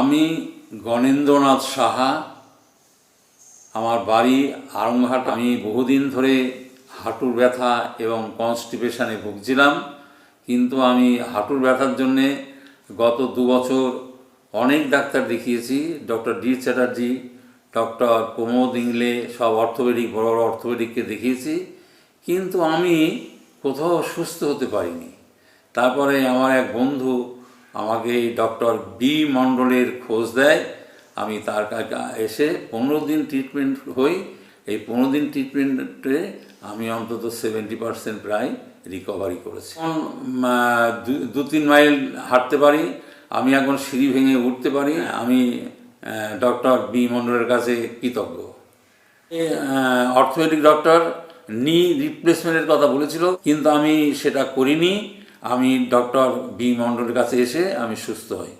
আমি গণেন্দ্রনাথ সাহা, আমার বাড়ি আরংঘাট আমি বহুদিন ধরে হাঁটুর ব্যথা এবং কনস্টিপেশানে ভুগছিলাম, কিন্তু আমি হাঁটুর ব্যথার জন্যে গত দু বছর অনেক ডাক্তার দেখিয়েছি, doctor D Chatterjee, doctor Pramod Ingle, সব অর্থোপেডিক, বড় বড় অর্থোপেডিককে দেখিয়েছি, কিন্তু আমি কোথাও সুস্থ হতে পারিনি। তারপরে আমার এক বন্ধু আমাকে এই ডক্টর বি মণ্ডলের খোঁজ দেয়। আমি তার কাছে এসে পনেরো দিন ট্রিটমেন্ট হই। এই পনেরো দিন ট্রিটমেন্টে আমি অন্তত সেভেন্টি পার্সেন্ট প্রায় রিকভারি করেছি। এখন দু- তিন মাইল হাঁটতে পারি। আমি এখন সিঁড়ি ভেঙে উঠতে পারি। আমি ডক্টর বি মণ্ডলের কাছে কৃতজ্ঞ। অর্থোপেডিক ডক্টর নি রিপ্লেসমেন্টের কথা বলেছিল। কিন্তু আমি সেটা করিনি। আমি ডক্টর বি মণ্ডলের কাছে এসে আমি সুস্থ হই।